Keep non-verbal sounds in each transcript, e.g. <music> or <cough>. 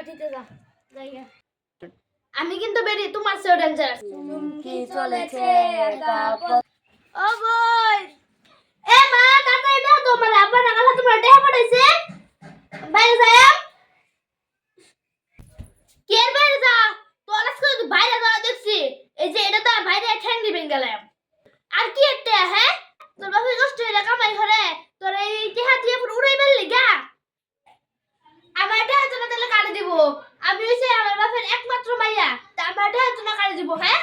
পার্টিতে যা জায়গা আমি কিন্তু বেরি তোমার সেও ডেঞ্জার আছে কি চলেছে একা ও বই! এ মা কাকা এটা তোমার আব্বা না কালা তোমার দেহ পড়েছে বাইরে যাও। কে বাইরে যা তোর আজকে তো বাইরে যাওয়া দেখছি এই যে এটা তো বাইরে ঠ্যাং দিবেন গেলাম আর কি একটা হ্যাঁ তোর বাপের কষ্ট হইলে কামাই করে তোর এই টেহা দিয়ে পুরো উড়াই বেললি গা আমার টেহা তো না তাহলে কাটে দিব আমি হইছে আমার বাপের একমাত্র মাইয়া তা আমার টেহা তো না কাটে দিব হ্যাঁ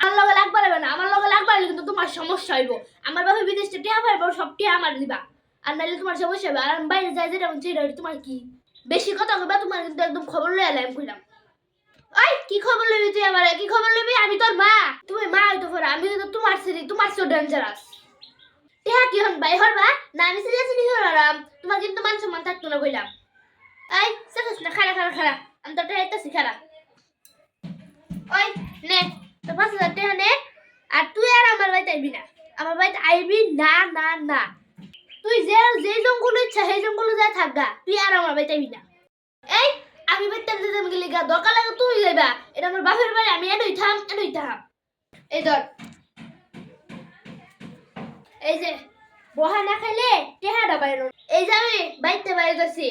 আমার লগে লাগবে লাগবে না আমার লগে লাগবে না কিন্তু তোমার সমস্যা হইব। আমার বাবা বিদেশ টিয়া পারব সব টিয়া আমার দিবা। আর নাহলে তোমার সমস্যা হবে আর আমি বাইরে যাই, যেটা চাই তোমার কি? বেশি কথা কইবা, তোমার কিন্তু একদম খবর লই এলাম কইলাম। ওই কি খবর লইবি তুই আমার? কি খবর লইবি? আমি তোর মা। তুমি মা হইতো পরে। আমি তো তোমার সিরি তোমার সো ডেঞ্জারাস টিয়া কি হন বাই হরবা না, আমি সিরিয়াস নি। হরাম তোমার কিন্তু মান সম্মান থাকতো না কইলাম। এই সেখাস না খারা খারা খারা আমি তো টিয়া ইত্যাসি খারা ওই, নে। তো পাঁচ হাজার টাকা নে। আর তুই আর আমার বাড়িতে আইবি না। আমার বাড়িতে আইবি না না না। তুই যে যে জঙ্গল ইচ্ছা সেই জঙ্গলে যা থাকগা, তুই আর আমার বাড়িতে আইবি না। এই, আমি বাড়িতে যেতে গেলি গা দরকার লাগে তুই যাইবা। এটা আমার বাপের বাড়ি, আমি এনই থাম এনই থাম। এই ধর। এই যে, বহা না খাইলে টেহাটা বাইর এই যে আমি বাইতে বাইরে যাচ্ছি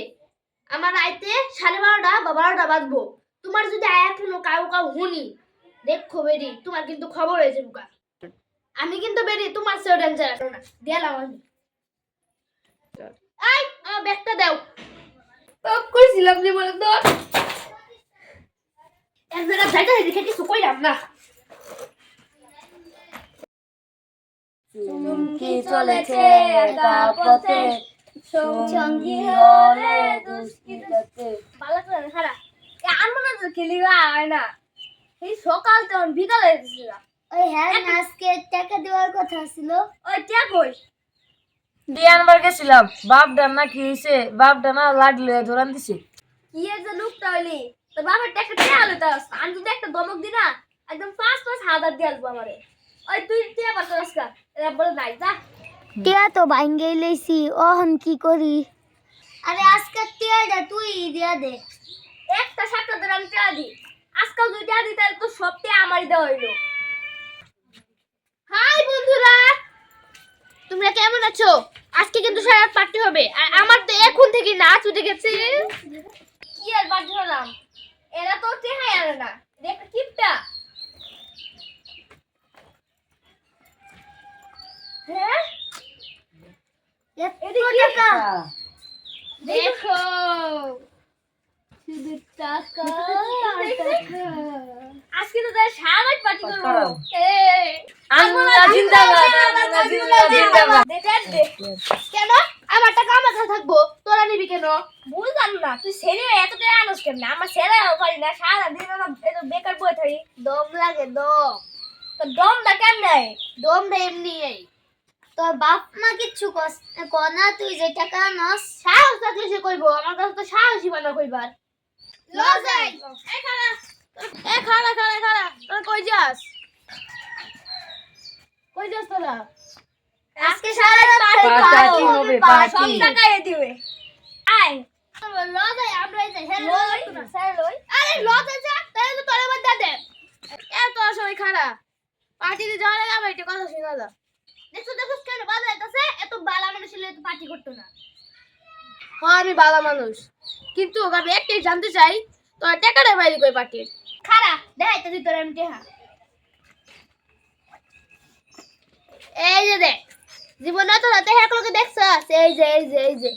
আমার আইতে সাড়ে বারোটা বা বারোটা বাজবো। তোমার যদি আয়া কোনো কাউ কাউ হুনি, দেখো বেরি তোমার কিন্তু খবর হয়েছে বুকা আমি কিন্তু বেরি তোমার চেয়েও ডেঞ্জার না গেলাম আমি। এই আমার ব্যাগটা দাও। কইছিলাম যে বলে তো এক জায়গা যাইতে দেখে কিছু কইলাম না। চুমকি চলেছে একা পথে। সঙ্গী হলে দুষ্কৃতাতে। ভালো করে খারাপ আমার না তো খেলি হয় না। এই সকাল তখন বিকালে এসেছিলাম। ওই হ্যাঁ আজকে টাকা দেওয়ার কথা ছিল। ওই কে কই বিয়ানবার গেছিলাম। বাপ ডান্না কি হয়েছে বাপ ডানা লাগলে ধরান দিছে কি এর যে লুকটা হইলি? তোর বাবার টাকা কে আলো তাস আমি যদি একটা দমক দি না একদম পাঁচ পাঁচ হাজার দিয়ে আসব আমারে। ওই তুই টিয়া পারতো আজকা? এরা বলে নাই যা। টিয়া তো ভাঙ্গে লইছি ওহন কি করি? আরে আজকে টিয়াটা তুই দিয়া দে। একটা সাতটা ধরে আমি টিয়া দিই। আজকাল যদি টিয়া দিই তাহলে তো সব টিয়া আমারই দেওয়া হইল। তোমরা কেমন আছো? আজকে কিন্তু সারা পার্টি হবে। আর আমার তো এখন থেকে নাচ উঠে গেছে। কি আর পার্টি হলাম? এরা তো চেহাই আনে না। দেখ কিপটা। হ্যাঁ? এত টাকা। দেখো। শুধু টাকা আজকে তো তার সারাত পার্টি করব। আল্লাহ জিন্দাবাদ আল্লাহ জিন্দাবাদ দে, দে, দে। কেন? আমার টাকা আমার কাছে থাকব। তোরা নিবি কেন? বুঝলাম না, তুই ছেলে এত টাকা আনস কেন আমার ছেলে পারি না সারা দিন এত বেকার বয়ে থাকি। দম লাগে, দম। তো দমটা কেমন? দমটা এমনি তোর বাপ মা কিচ্ছু কনা তুই যে টাকা নস সাহস থাকলে সে কইবো। আমার কাছে তো সাহসই বানা কইবার। ল যাই। এ খাড়া এ খাড়া খাড়া খাড়া তোরা কই যাস? কই যাস তোরা? আজকে সারা রাত পার্টি হবে, পার্টি। সব টাকা এ দিবে। আয়। আমরা হ্যাঁ লই। স্যার লই। আরে যা তাহলে তো তোরে বাদ দে। এ সবাই খাড়া পার্টিতে যাওয়ার আগে আমার কথা শোনা যা দেখছ দেখছ কেন যাইতাছে এত বালা মানুষ হলে তো পার্টি করতো না। হ্যাঁ আমি বালা মানুষ। কিন্তু আমি একটাই জানতে চাই তোর টাকাটা বাইরে কই পার্টির খারা দেখাইতে দিই তোর আমি টেহা এই যে দেখ। জীবনে তো রাতে একলোকে দেখছস এই যে এই যে এই যে।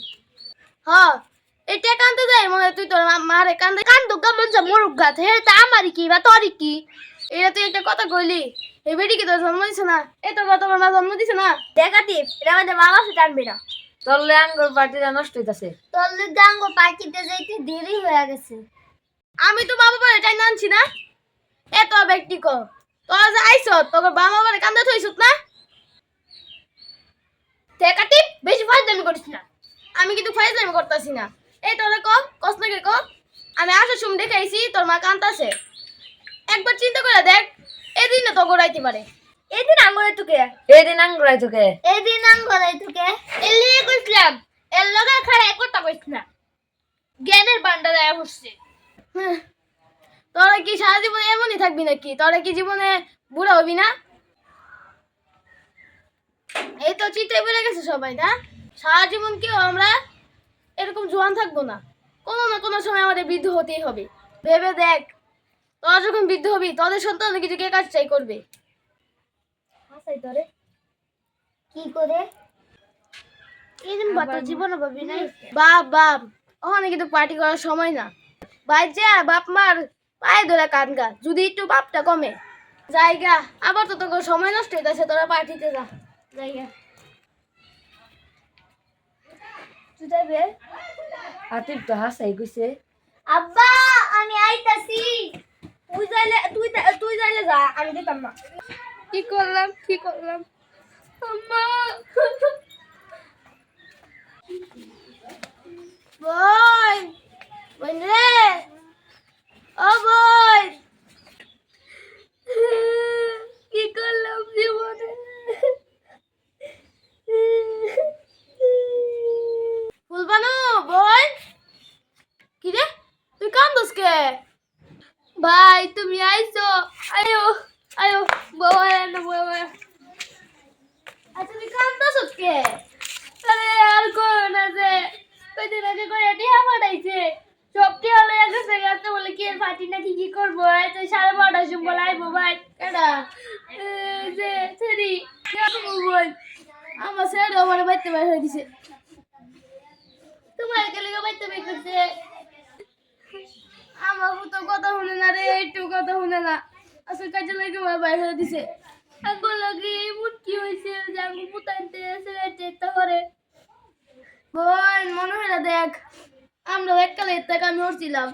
এই টাকা আনতে যাই মনে তুই তোর মারে কান্দে। কান্দ কেমন যা মরুক গাছ হে তা আমারই কি বা তোরই কি? এটা তুই একটা কথা কইলি। এই বেটি কি তোর জন্ম দিছে না? এ তোর বা তোমার মা জন্ম দিছে না? দেখাতি এটা আমাদের বাবা সে টানবে না। চললে আঙ্গুর পার্টিটা নষ্ট হইতাছে। তোর গাঙ্গ পার্টিতে যাইতে দেরি হয়ে গেছে। আমি তো বাবা বলে টাইম আনছি না। এ তো ব্যক্তি কো। তোরা যে আইছ তোকে বাবা বলে কান্দে থইছ না? দেখাতি বেশি ফাইজলামি করিস না। আমি কিন্তু ফাইজলামি করতেছি না। এই তোরে কো কস নাকি কো আমি আসার সময় দেখে আইছি তোর মা কান্তাছে একবার চিন্তা করে দেখ এদিন না তো গোড়াইতে পারে। এদিন আঙ্গুরে তোকে। এদিন আঙ্গুরাই তোকে। এদিন আঙ্গলাই তোকে। এর লিগে কইছিলাম এর লগে খাড়া কথা কইছ না। জ্ঞানের বান্ডা দেয়া বসছে সারা জীবনে এমনই থাকবি নাকি? তোরা কি জীবনে বুড়া হবি না? এই তো চিন্তায় বেড়ে গেছে সবাই না? সারা জীবন কেউ আমরা এরকম জোয়ান থাকব না। কোনো না কোনো সময় আমাদের বৃদ্ধ হতেই হবে। ভেবে দেখ তোরা যখন বৃদ্ধ হবি তোদের সন্তান কিছু কে কাজ চাই করবে। হাসাই তোরে। কি করে? এরকম বাতা জীবন ভাবি নাই। বাপ বাপ ওখানে কিন্তু পার্টি করার সময় না। ভাই যা বাপ মার পায়ে ধরে কানগা যদি একটু বাপটা কমে। জায়গা আবার তো তোকে সময় নষ্ট হইতেছে তোরা পার্টিতে যা। আতিফ তো হাসাই কইছে আব্বা আমি আইতাছি। তুই যাইলে তুই তুই যাইলে যা আমি দিতাম না। কি করলাম কি করলাম? আম্মা বই বোন রে ও বই কি করলাম জীবনে ফুলবানু বই কি রে তুই কান্দস কে ভাই, তুমি আইছো? আয়ো আয়ো বাবা না বাবা আচ্ছা তুমি কান্দছ কে আরে, আর না যে, কয়দিন আগে করে টিয়া সব টিয়া লয়ে গেছে গেছে বলে কি এর পার্টি নাকি কি করব? তো সাড়ে বারোটার সময় আইবো, ভাই। কেডা? যে সেরি বল? আমার ছেড়ে আমার বাইতে বাইর হয়ে দিছে তোমার গেলে বাইতে বের করছে। আমার তো কথা শুনে না রে, একটু কথা শুনে না। আসলে কাজে লাগে আমার বাইরে দিছে। আঙ্গুল লাগে এমন কি হয়েছে? যে আঙ্গুল পুতাইতে সিগারেট করে। বোন, মনে হয় না দেখ আমরা এককালে থেকে আমি উঠছিলাম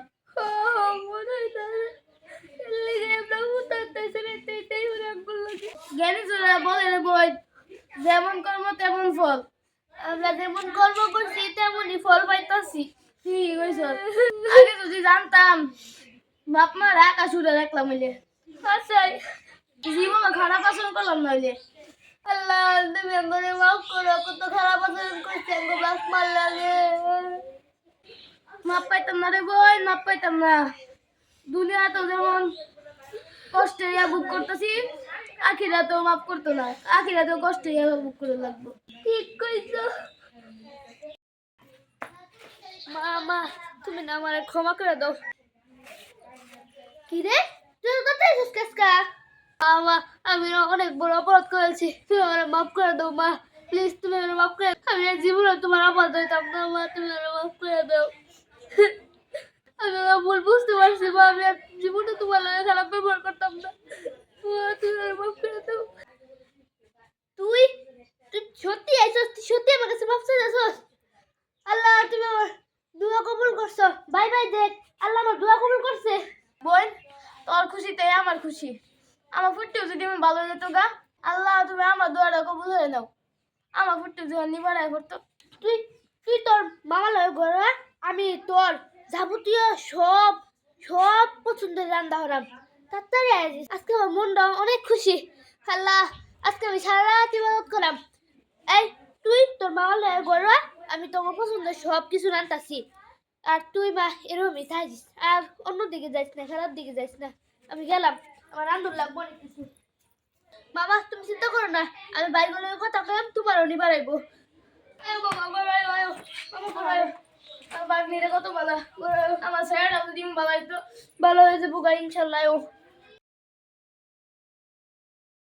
মনে হয় না জ্ঞানী চোরা বলে রে বই যেমন কর্ম তেমন ফল। আমরা যেমন কর্ম করছি, তেমনই ফল পাইতাছি। ঠিক হয়েছ আগে যদি জানতাম, বাপ মা আকাশ উড়ে রাখলাম হইলে আচ্ছা জীবনে খারাপ আচরণ করলাম নইলে আল্লাহ, তুমি আমারে মাফ করো, কত খারাপ আচরণ করছে আমাকে বাপ মার লাগে। মাপ পাইতাম না রে বই মাপ পাইতাম না। দুনিয়া তো যেমন কষ্টে বুক করতেছি আখিরা তো মাফ করতো না। আখিরা তো কষ্টে বুক করে লাগবো। ঠিক কইছো। মা, তুমি না আমার ক্ষমা করে দাও। কি রে তুই কোথায় আছিস কাসকা মা আমি অনেক বড় অপরাধ করেছি। তুমি আমার মাফ করে দাও, মা। প্লিজ, তুমি আমার মাফ করে আমি জীবনে তোমার অপরাধ হইতাম না, মা। তুমি আমার মাফ করে দাও। আমি আমার <laughs> ভুল বুঝতে পারছি, মা। আমি আর জীবনে তোমার লগে খারাপ ব্যবহার করতাম না। তুমি আমার মাফ করে দাও। তুই? তুই সত্যি আইসস? তুই সত্যি আমার কাছে মাফ চাইছস আল্লাহ, তুমি আমার দোয়া কবুল করছ। বাই বাই দেখ আল্লাহ আমার দোয়া কবুল করছে। বোন তোর খুশিতে আমার খুশি। আমার ফুটতেও যদি আমি ভালো যেত গা আল্লাহ তুমি আমার দোয়াটা কবুল হয়ে নাও। আমার ফুটতেও যদি নিবারায় করতো তুই তুই তোর মামা লয় ঘরে আমি তোর যাবতীয় সব সব পছন্দের রান্না হরাম তাড়াতাড়ি আসিস আজকে আমার মনটা অনেক খুশি। আল্লাহ আজকে আমি সারা রাত ইবাদত করলাম এই তুই তোর মামা লয় ঘরে আমি তোমার পছন্দের সব কিছু রান্তাছি। আর তুই মা এরকমই থাকিস। আর অন্য দিকে যাইস না, খেলার দিকে যাইস না। আমি গেলাম, আমার রান্নার লাগবো অনেক কিছু। বাবা, তুমি চিন্তা করো না, আমি বাইরে কথা কলাম তোমারও নি বাড়াইবো আমার স্যার যদি ভালো হয়েছে বুকা ইনশাল্লাহ